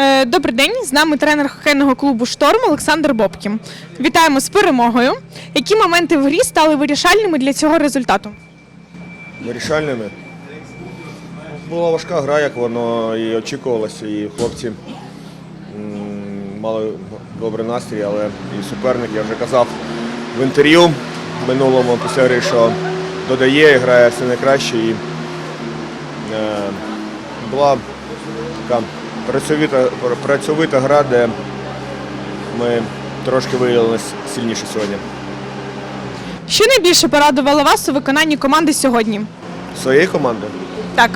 Е, Добрий день, з нами тренер хокейного клубу Шторм Олександр Бобкін. Вітаємо з перемогою. Які моменти в грі стали вирішальними для цього результату? вирішальними. Була важка гра, як воно і очікувалося, і хлопці мали добрий настрій, але і суперник, я вже казав в інтерв'ю минулому після гри, що додає і грає все найкраще. І, е, була така працьовита, працьовита гра, де ми трошки виявилися сильніше сьогодні. Що найбільше порадувало вас у виконанні команди сьогодні? Своєї команди. Так.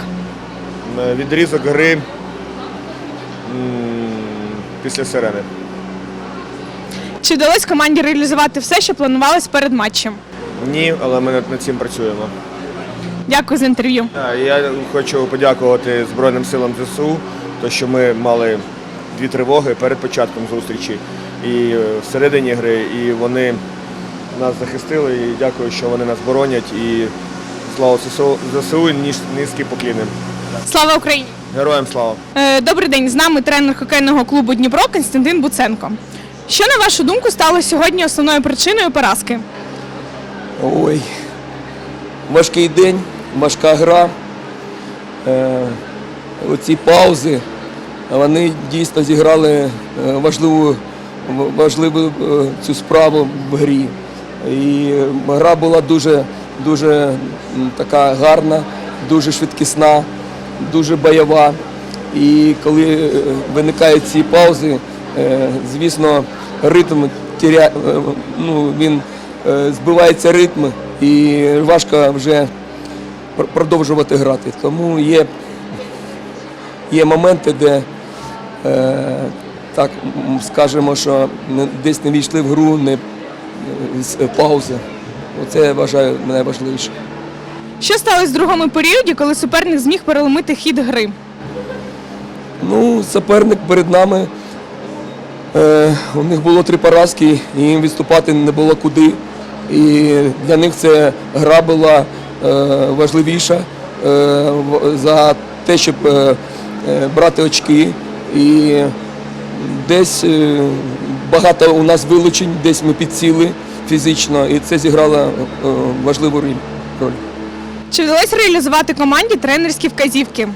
Відрізок гри м, після сирени. Чи вдалося команді реалізувати все, що планувалось перед матчем? Ні, але ми над над цим працюємо. Дякую за інтерв'ю. Я хочу подякувати Збройним силам ЗСУ, то що ми мали дві тривоги перед початком зустрічі і е, всередині гри, і вони нас захистили. І дякую, що вони нас боронять. І слава ЗСУ, ЗСУ ніж- низькі покліни. Слава Україні! Героям слава! Е, Добрий день, з нами тренер хокейного клубу Дніпро Константин Буценко. Що, на вашу думку, стало сьогодні основною причиною поразки? Ой, важкий день, важка гра. Е, оці паузи, вони дійсно зіграли е, важливу, важливу е, цю справу в грі. І гра була дуже, дуже така гарна, дуже швидкісна, дуже бойова. І коли е, виникають ці паузи, звісно, ритм тіря, ну, він збивається ритм і важко вже пр- продовжувати грати. Тому є, є моменти, де так скажемо, що десь не війшли в гру, не е, з паузи. Оце я вважаю найважливіше. Що сталося в другому періоді, коли суперник зміг переломити хід гри? Ну, суперник перед нами. Е, у них було три поразки, і їм відступати не було куди. І для них це гра була е, важливіша е, за те, щоб е, е, брати очки. І десь е, багато у нас вилучень, десь ми підсіли фізично, і це зіграло е, важливу роль-. Чи вдалося реалізувати команді тренерські вказівки?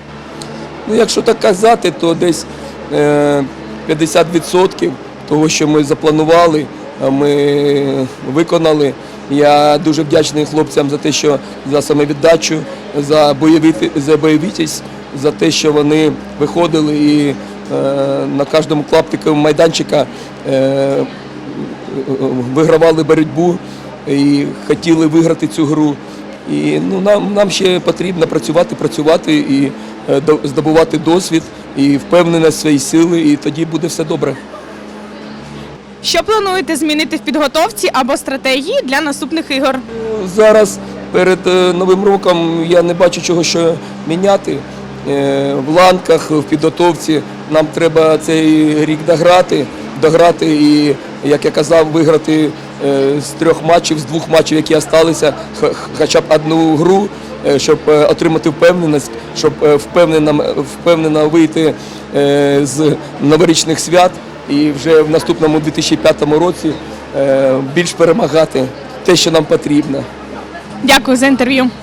Ну, якщо так казати, то десь е, 50% того, що ми запланували, е, ми виконали. Я дуже вдячний хлопцям за те, що за самовіддачу, за бойовіти, за бойовітість, за те, що вони виходили і е, на кожному клаптику майданчика е, вигравали боротьбу і хотіли виграти цю гру. І ну, нам, нам ще потрібно працювати, працювати і е, здобувати досвід і впевненість свої сили, і тоді буде все добре. Що плануєте змінити в підготовці або стратегії для наступних ігор? Зараз перед е, Новим роком я не бачу чого що міняти. Е, В ланках, в підготовці нам треба цей рік дограти, дограти і, як я казав, виграти е, з трьох матчів, з двох матчів, які залишилися, хоча б одну гру, е, щоб е, отримати впевненість, щоб впевнено, впевнено вийти з новорічних свят і вже в наступному 2005 році більш перемагати те, що нам потрібно. Дякую за інтерв'ю.